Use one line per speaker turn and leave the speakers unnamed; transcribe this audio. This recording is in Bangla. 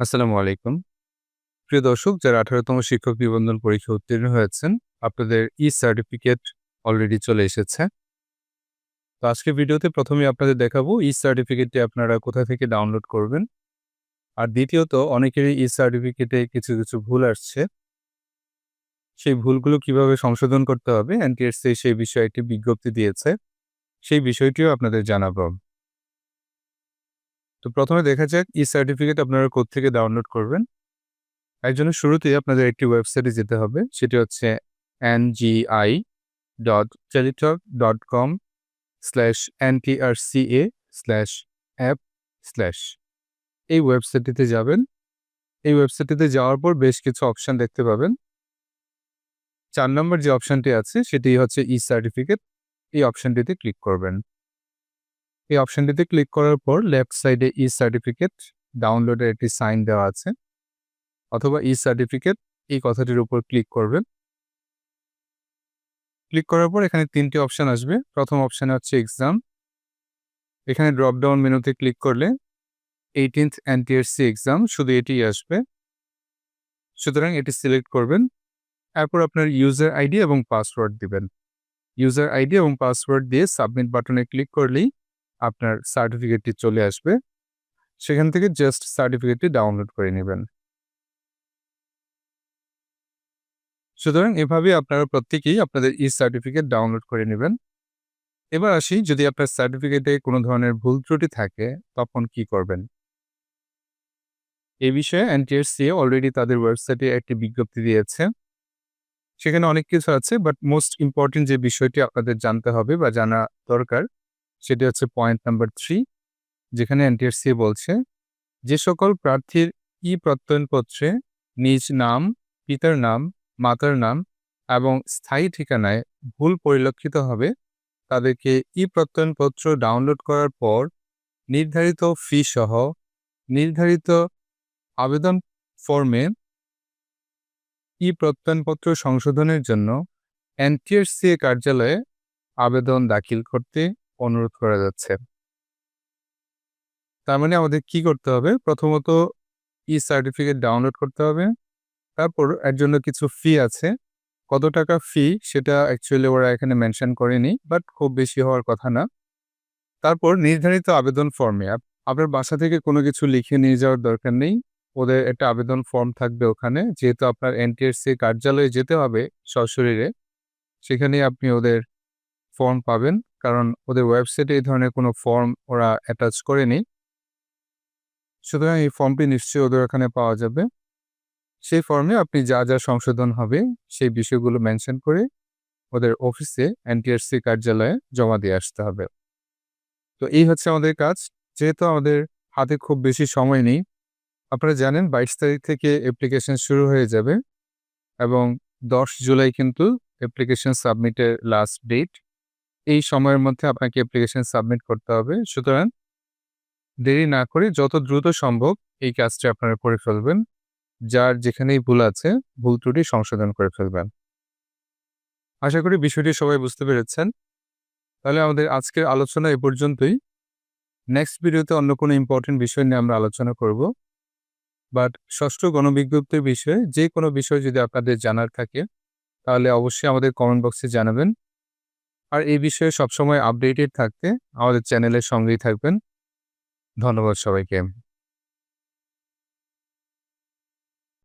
আসসালামু আলাইকুম। প্রিয় দর্শক, যারা আঠারোতম শিক্ষক নিবন্ধন পরীক্ষা উত্তীর্ণ হয়েছেন, আপনাদের ই সার্টিফিকেট অলরেডি চলে এসেছে। তো আজকে ভিডিওতে প্রথমে আপনাদের দেখাবো ই সার্টিফিকেটটি আপনারা কোথা থেকে ডাউনলোড করবেন। আর দ্বিতীয়ত, অনেকেরই ই সার্টিফিকেটে কিছু কিছু ভুল আসছে। সেই ভুলগুলো কীভাবে সংশোধন করতে হবে এনটিএসসি সেই বিষয়ে একটি বিজ্ঞপ্তি দিয়েছে। সেই বিষয়টিও আপনাদের জানাব। তো প্রথমে দেখা যাক ই সার্টিফিকেট আপনারা থেকে ডাউনলোড করবেন। একজনের শুরুতেই আপনাদের একটি ওয়েবসাইটে যেতে হবে, সেটি হচ্ছে NGI dot Teletalk dot com slash NTRCA slash app slash এই ওয়েবসাইটটিতে যাবেন। এই ওয়েবসাইটটিতে যাওয়ার পর বেশ কিছু অপশান দেখতে পাবেন। চার নম্বর যে অপশানটি আছে, সেটি হচ্ছে ই সার্টিফিকেট এই অপশানটিতে ক্লিক করবেন। এই অপশনটিতে ক্লিক করার পর লেফট সাইডে ই সার্টিফিকেট ডাউনলোডের একটি সাইন দেওয়া আছে, অথবা ই সার্টিফিকেট এই কথাটির উপর ক্লিক করবেন। ক্লিক করার পর এখানে তিনটি অপশান আসবে। প্রথম অপশানে হচ্ছে এক্সাম। এখানে ড্রপডাউন মেনুতে ক্লিক করলে এইটিনথ এনটিএসসি এক্সাম, শুধু এটিই আসবে। সুতরাং এটি সিলেক্ট করবেন। এরপর আপনার ইউজার আইডি এবং পাসওয়ার্ড দিবেন। ইউজার আইডি এবং পাসওয়ার্ড দিয়ে সাবমিট বাটনে ক্লিক করলেই আপনার সার্টিফিকেটটি চলে আসবে, সেখান থেকে জাস্ট সার্টিফিকেটটি ডাউনলোড করে নেবেন। সুতরাং এভাবে আপনারা প্রত্যেকেই আপনাদের ই সার্টিফিকেট ডাউনলোড করে নেবেন। এবার আসি, যদি আপনার সার্টিফিকেটে কোনো ধরনের ভুল ত্রুটি থাকে, তখন কি করবেন? এই বিষয়ে এনটিএসসি অলরেডি তাদের ওয়েবসাইটে একটি বিজ্ঞপ্তি দিয়েছে। সেখানে অনেক কিছু আছে বাট মোস্ট ইম্পর্টেন্ট যে বিষয়টি আপনাদের জানতে হবে বা জানা দরকার সেটি হচ্ছে পয়েন্ট নাম্বার থ্রি যেখানে এনটিআরসি বলছে, যে সকল প্রার্থীর ই প্রত্যয়নপত্রে নিজ নাম, পিতার নাম, মাতার নাম এবং স্থায়ী ঠিকানায় ভুল পরিলক্ষিত হবে, তাদেরকে ই প্রত্যয়নপত্র ডাউনলোড করার পর নির্ধারিত ফি সহ নির্ধারিত আবেদন ফর্মে ই প্রত্যয়নপত্র সংশোধনের জন্য এনটিআরসি কার্যালয়ে আবেদন দাখিল করতে অনুরোধ করা যাচ্ছে। তার মানে আমাদের কি করতে হবে? প্রথমত ই সার্টিফিকেট ডাউনলোড করতে হবে। তারপর এর জন্য কিছু ফি আছে। কত টাকা ফি সেটা অ্যাকচুয়ালি ওরা এখানে মেনশন করেনি বাট খুব বেশি হওয়ার কথা না। তারপর নির্ধারিত আবেদন ফর্মে আপনার বাসা থেকে কোনো কিছু লিখে নিয়ে যাওয়ার দরকার নেই। ওদের একটা আবেদন ফর্ম থাকবে ওখানে। যেহেতু আপনার এনটিএসসি কার্যালয়ে যেতে হবে সশরীরে সেখানে আপনি ওদের ফর্ম পাবেন। কারণ ওদের ওয়েবসাইটে এই ধরনের কোনো ফর্ম ওরা অ্যাটাচ করেনি সুতরাং এই ফর্মটি নিশ্চয়ই ওদের এখানে পাওয়া যাবে। সেই ফর্মে আপনি যা যা সংশোধন হবে, সেই বিষয়গুলো মেনশন করে ওদের অফিসে এনটিআরসি কার্যালয়ে জমা দিয়ে আসতে হবে। তো এই হচ্ছে আমাদের কাজ। যেহেতু আমাদের হাতে খুব বেশি সময় নেই, আপনারা জানেন বাইশ তারিখ থেকে অ্যাপ্লিকেশন শুরু হয়ে যাবে এবং দশ জুলাই কিন্তু অ্যাপ্লিকেশন সাবমিটের লাস্ট ডেট এই সময়ের মধ্যে আপনাকে অ্যাপ্লিকেশন সাবমিট করতে হবে। সুতরাং দেরি না করে যত দ্রুত সম্ভব এই কাজটি আপনারা করে ফেলবেন। যার যেখানেই ভুল আছে, ভুল ত্রুটি সংশোধন করে ফেলবেন। আশা করি বিষয়টি সবাই বুঝতে পেরেছেন। তাহলে আমাদের আজকের আলোচনা এ পর্যন্তই। নেক্সট ভিডিওতে অন্য কোনো ইম্পর্টেন্ট বিষয় নিয়ে আমরা আলোচনা করব। বাট ষষ্ঠ গণবিজ্ঞপ্তির বিষয়ে যে কোনো বিষয় যদি আপনাদের জানার থাকে, তাহলে অবশ্যই আমাদের কমেন্ট বক্সে জানাবেন। আর এই বিষয়ে সবসময় আপডেটেড থাকতে আমাদের চ্যানেলের সঙ্গেই থাকবেন। ধন্যবাদ সবাইকে।